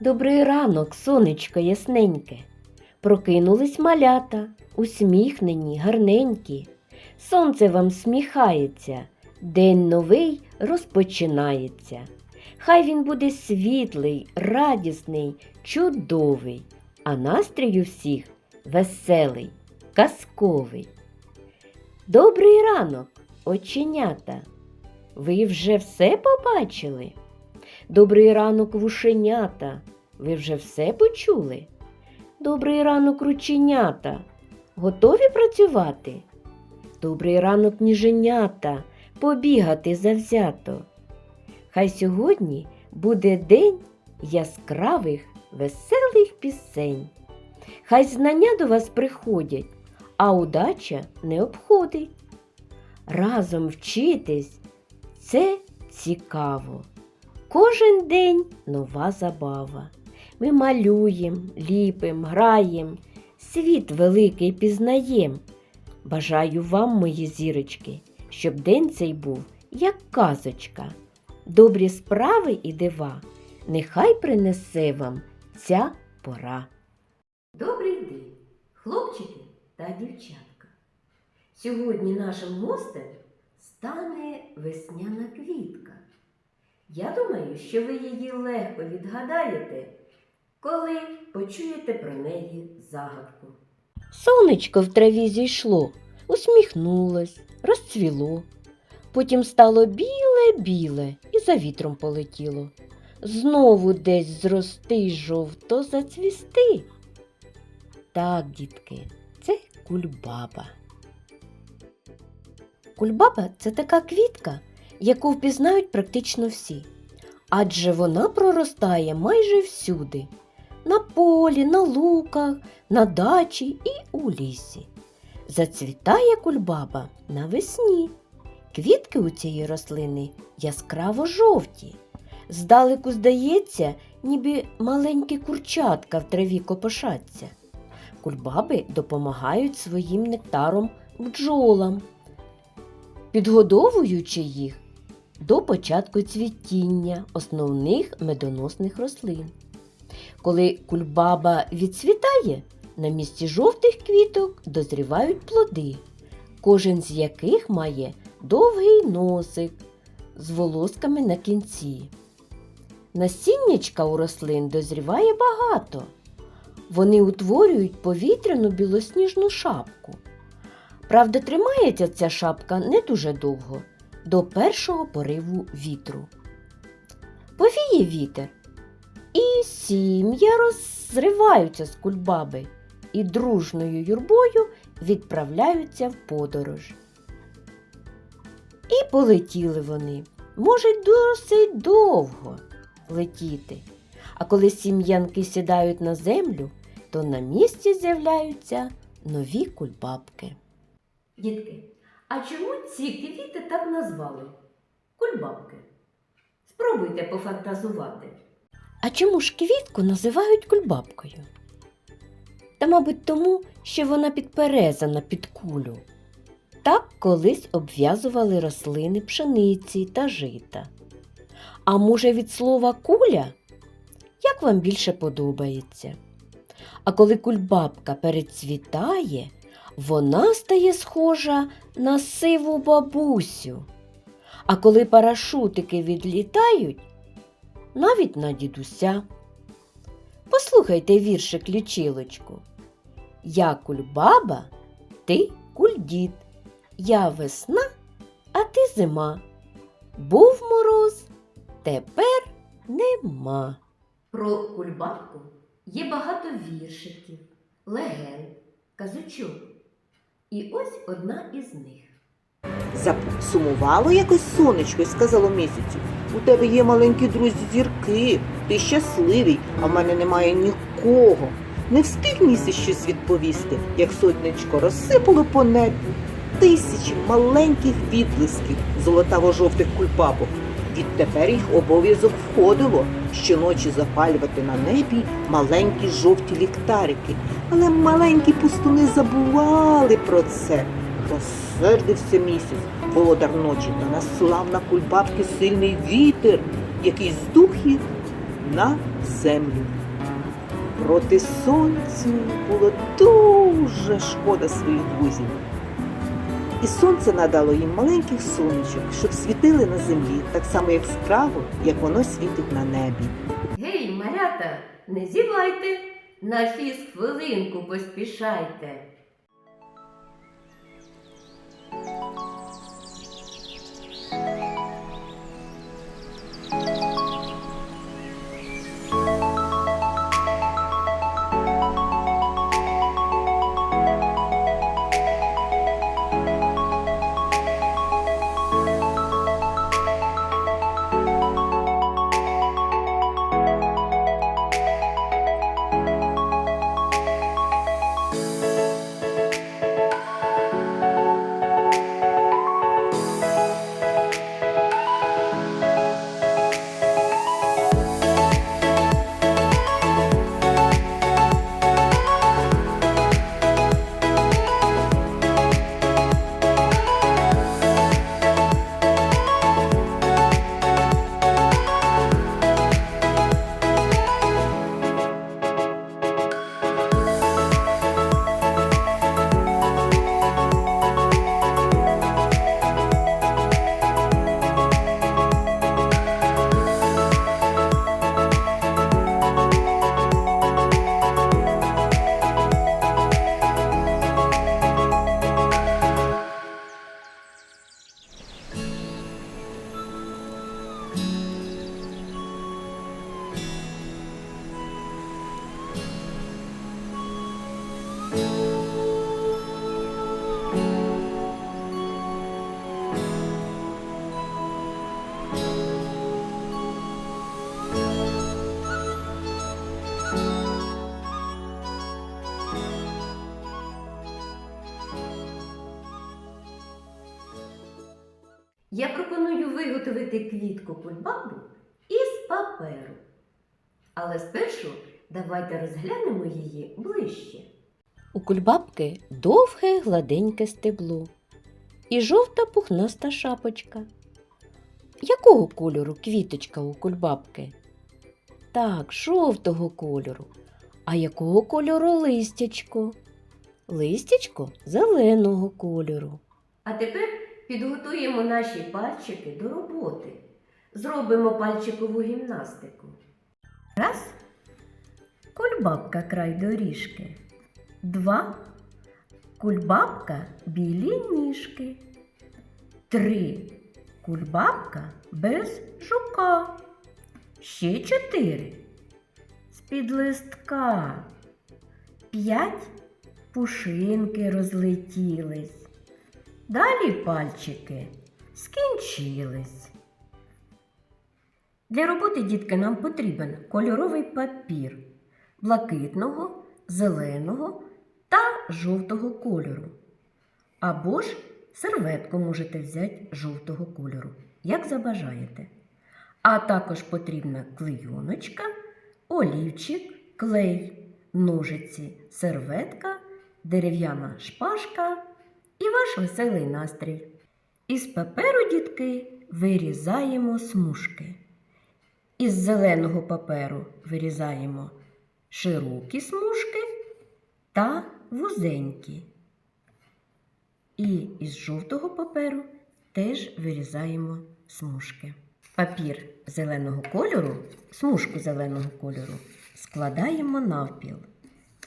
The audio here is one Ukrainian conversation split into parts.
Добрий ранок, сонечко ясненьке. Прокинулись малята, усміхнені, гарненькі. Сонце вам сміхається, день новий розпочинається. Хай він буде світлий, радісний, чудовий, а настрій у всіх веселий, казковий. Добрий ранок, оченята. Ви вже все побачили? Добрий ранок, вушенята. Ви вже все почули? Добрий ранок, рученята. Готові працювати? Добрий ранок, ніженята, побігати завзято. Хай сьогодні буде день яскравих, веселих пісень. Хай знання до вас приходять, а удача не обходить. Разом вчитись це цікаво. Кожен день нова забава. Ми малюємо, ліпим, граєм, світ великий пізнаєм. Бажаю вам, мої зірочки, щоб день цей був, як казочка. Добрі справи і дива, нехай принесе вам ця пора. Добрий день, хлопчики та дівчатка. Сьогодні нашим гостем стане весняна квітка. Я думаю, що ви її легко відгадаєте, коли почуєте про неї загадку. Сонечко в траві зійшло, усміхнулось, розцвіло. Потім стало біле-біле і за вітром полетіло. Знову десь зрости й жовто зацвісти. Так, дітки, це кульбаба. Кульбаба це така квітка, яку впізнають практично всі. Адже вона проростає майже всюди на полі, на луках, на дачі і у лісі. Зацвітає кульбаба навесні. Квітки у цієї рослини яскраво жовті. Здалеку здається, ніби маленькі курчатка в траві копошаться. Кульбаби допомагають своїм нектаром бджолам, підгодовуючи їх до початку цвітіння основних медоносних рослин. Коли кульбаба відцвітає, на місці жовтих квіток дозрівають плоди, кожен з яких має довгий носик з волосками на кінці. Насіннячка у рослин дозріває багато. Вони утворюють повітряну білосніжну шапку. Правда, тримається ця шапка не дуже довго, до першого пориву вітру. Повіє вітер, і сім'я розриваються з кульбаби і дружною юрбою відправляються в подорож. І полетіли вони, може, досить довго летіти. А коли сім'янки сідають на землю, то на місці з'являються нові кульбабки. Дітки, а чому ці квіти так назвали? Кульбабки. Спробуйте пофантазувати. А чому ж квітку називають кульбабкою? Та, мабуть, тому, що вона підперезана під кулю. Так колись обв'язували рослини пшениці та жита. А може, від слова куля? Як вам більше подобається? А коли кульбабка перецвітає, вона стає схожа на сиву бабусю. А коли парашутики відлітають, навіть на дідуся. Послухайте віршик лічилочку. Я кульбаба, ти кульдід. Я весна, а ти зима. Був мороз, тепер нема. Про кульбабку є багато віршиків, легенд, казочок. І ось одна із них. Засумувало якось сонечко і сказало місяцю. У тебе є маленькі друзі зірки, ти щасливий, а в мене немає нікого. Не встиг місяць щось відповісти, як сотничко розсипало по небі тисячі маленьких відблисків золотаво-жовтих кульбабок. Відтепер їх обов'язок входило щоночі запалювати на небі маленькі жовті ліхтарики. Але маленькі пустуни забували про це. Розсердився місяць, володар ночі, та наслав на кульбабки сильний вітер, який здух їх на землю. Проти сонцю було дуже шкода своїх друзів. І сонце надало їм маленьких сонечок, щоб світили на землі так само яскраво, як воно світить на небі. Гей, малята, не зівайте, на фіз хвилинку поспішайте. Виготовити квітку кульбабу із паперу. Але спершу давайте розглянемо її ближче. У кульбабки довге гладеньке стебло і жовта пухнаста шапочка. Якого кольору квіточка у кульбабки? Так, жовтого кольору. А якого кольору листячко? Листячко зеленого кольору. А тепер підготуємо наші пальчики до роботи. Зробимо пальчикову гімнастику. Раз. Кульбабка край доріжки. Два. Кульбабка білі ніжки. Три. Кульбабка без жука. Ще чотири. З-під листка. П'ять. Пушинки розлетілись. Далі пальчики скінчились. Для роботи, дітки, нам потрібен кольоровий папір блакитного, зеленого та жовтого кольору. Або ж серветку можете взяти жовтого кольору, як забажаєте. А також потрібна клейоночка, олівчик, клей, ножиці, серветка, дерев'яна шпажка ваш веселий настрій. Із паперу, дітки, вирізаємо смужки. Із зеленого паперу вирізаємо широкі смужки та вузенькі. І із жовтого паперу теж вирізаємо смужки. Папір зеленого кольору, смужку зеленого кольору складаємо навпіл.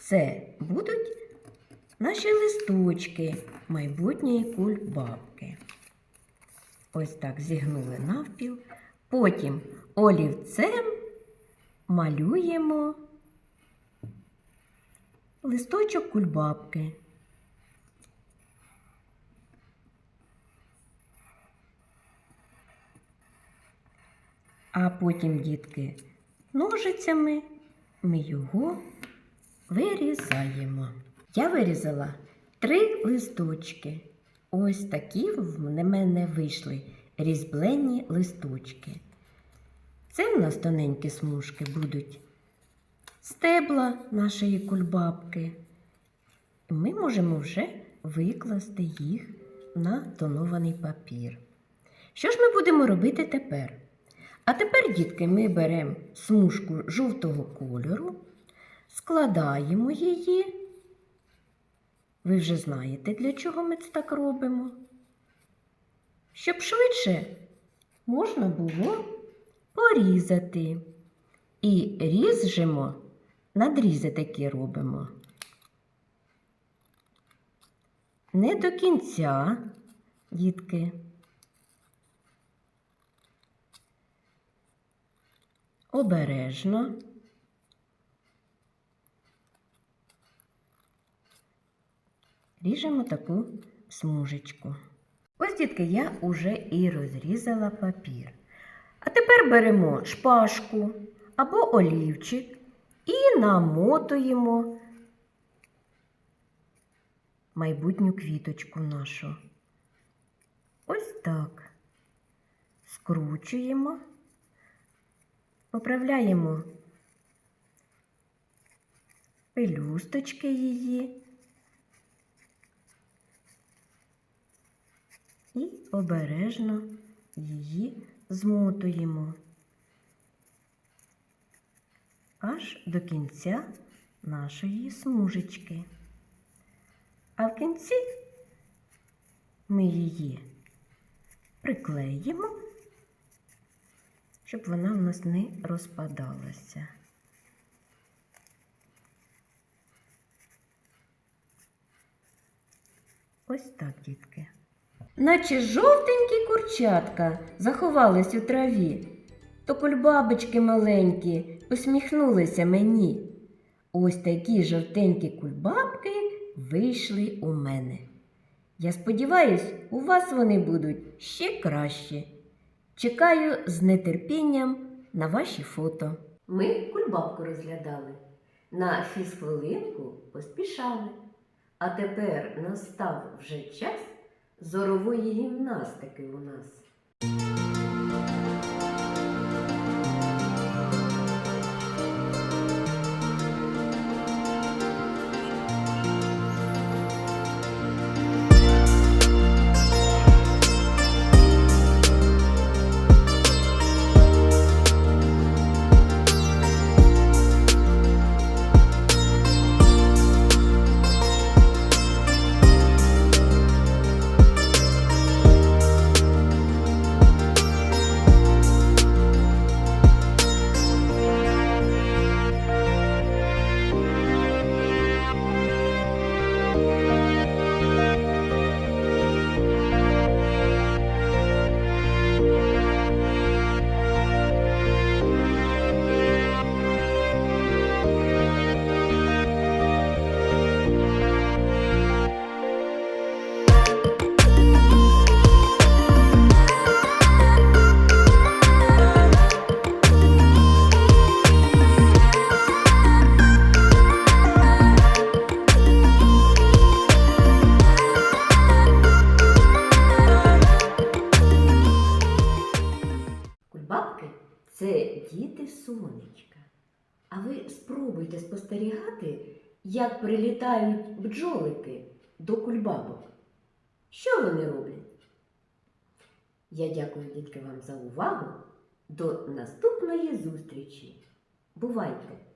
Це будуть наші листочки майбутньої кульбабки. Ось так зігнули навпіл. Потім олівцем малюємо листочок кульбабки. А потім, дітки, ножицями ми його вирізаємо. Я вирізала три листочки. Ось такі в мене вийшли різьблені листочки. Це в нас тоненькі смужки будуть стебла нашої кульбабки. Ми можемо вже викласти їх на тонований папір. Що ж ми будемо робити тепер? А тепер, дітки, ми беремо смужку жовтого кольору, складаємо її. Ви вже знаєте, для чого ми це так робимо. Щоб швидше можна було порізати. І ріжемо, надрізи такі робимо. Не до кінця, дітки. Обережно. Ріжемо таку смужечку. Ось, дітки, я уже і розрізала папір. А тепер беремо шпажку або олівчик і намотуємо майбутню квіточку нашу. Ось так. Скручуємо, поправляємо пелюсточки її і обережно її змотуємо аж до кінця нашої смужечки. А в кінці ми її приклеїмо, щоб вона в нас не розпадалася. Ось так, дітки. Наче жовтенькі курчатка заховались у траві, то кульбабочки маленькі усміхнулися мені. Ось такі жовтенькі кульбабки вийшли у мене. Я сподіваюсь, у вас вони будуть ще кращі. Чекаю з нетерпінням на ваші фото. Ми кульбабку розглядали, на фізхвилинку поспішали. А тепер настав вже час зорової гімнастики у нас. А ви спробуйте спостерігати, як прилітають бджолики до кульбабок. Що вони роблять? Я дякую, дітки, вам за увагу. До наступної зустрічі. Бувайте!